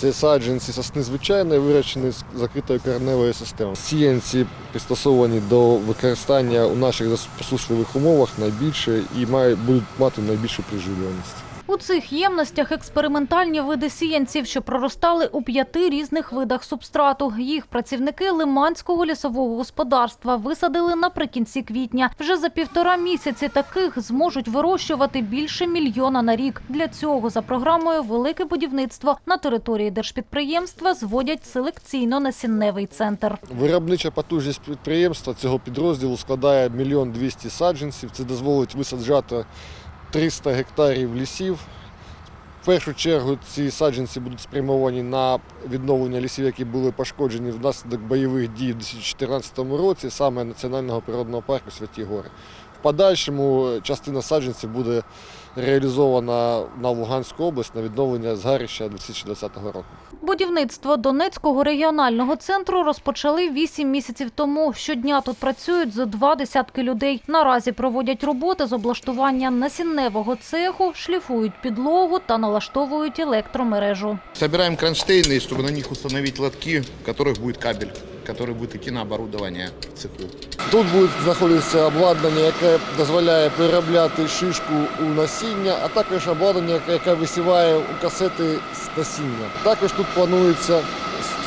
Це саджанці сосни звичайної, вирощені з закритою кореневою системою. Сіянці пристосовані до використання у наших засушливих умовах найбільше і мають, будуть мати найбільшу приживленість. Цих ємностях експериментальні види сіянців, що проростали у п'яти різних видах субстрату. Їх працівники Лиманського лісового господарства висадили наприкінці квітня. Вже за півтора місяці таких зможуть вирощувати більше мільйона на рік. Для цього за програмою Велике будівництво на території держпідприємства зводять селекційно-насінневий центр. Виробнича потужність підприємства цього підрозділу складає мільйон двісті саджанців. Це дозволить висаджати 300 гектарів лісів. В першу чергу ці саджанці будуть спрямовані на відновлення лісів, які були пошкоджені внаслідок бойових дій у 2014 році, саме Національного природного парку Святі Гори. В подальшому частина саджанців буде реалізована на Луганську область на відновлення згарища 2020 року. Будівництво Донецького регіонального центру розпочали вісім місяців тому. Щодня тут працюють зо два десятки людей. Наразі проводять роботи з облаштування насінневого цеху, шліфують підлогу та налаштовують електромережу. Собираем кронштейны, чтобы на них установить лотки, в которых будет кабель, который будет идти на оборудование в цеху. Тут буде знаходитися обладнання, яке дозволяє переробляти шишку у насіння, а також обладнання, яке висіває у касети з насіння. Також тут планується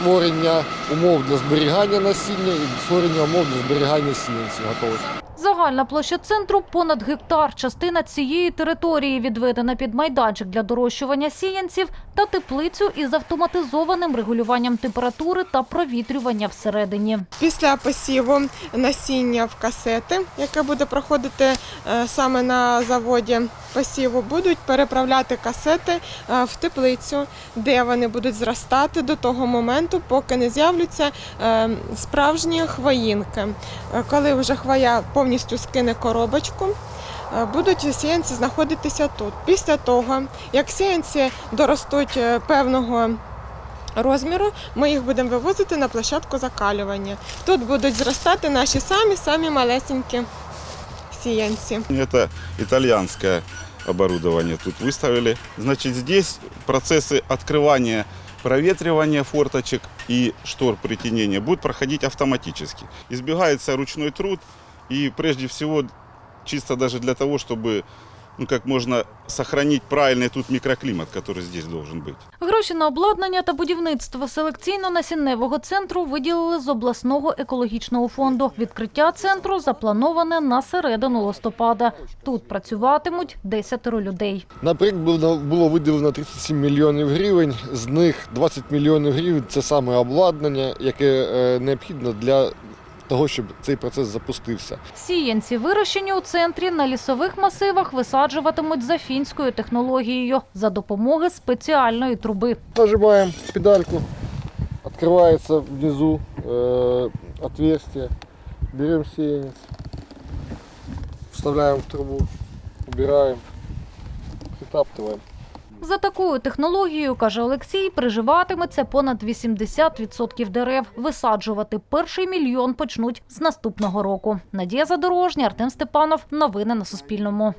створення умов для зберігання насіння і створення умов для зберігання сіянців готових. Загальна площа центру понад гектар. Частина цієї території відведена під майданчик для дорощування сіянців та теплицю із автоматизованим регулюванням температури та провітрювання всередині. Після посіву насіння в касети, яке буде проходити е, саме на заводі посіву, будуть переправляти касети е, в теплицю, де вони будуть зростати до того моменту, поки не з'являться е, справжні хвоїнки. Е, Коли вже хвоя повністю скине коробочку. е, Будуть сіянці знаходитися тут. Після того, як сіянці доростуть е, певного розміру, ми їх будемо вивозити на площадку закалювання. Тут будуть зростати наші самі самі малесенькі сіянці. Это итальянское оборудование тут выставили. Значит, здесь процессы открывания, проветривания форточек и штор притенения будут проходить автоматически. Избегается ручной труд и прежде всего чисто даже для того, чтобы ну, как можно сохранить правильный тут микроклимат, который здесь должен быть. Гроші на обладнання та будівництво селекційно-насінневого центру виділили з обласного екологічного фонду. Відкриття центру заплановане на середину листопада. Тут працюватимуть 10 людей. На проєкт було, було виділено 37 мільйонів гривень. З них 20 мільйонів гривень це саме обладнання, яке е, необхідно для того, щоб цей процес запустився. Сіянці, вирощені у центрі, на лісових масивах висаджуватимуть за фінською технологією за допомоги спеціальної труби. Нажимаем педальку, открывается внизу э, отверстие, берем сеянец, вставляем в трубу, убираем, притаптываем. За такою технологією, каже Олексій, приживатиметься понад 80% дерев. Висаджувати перший мільйон почнуть з наступного року. Надія Задорожня, Артем Степанов. Новини на Суспільному.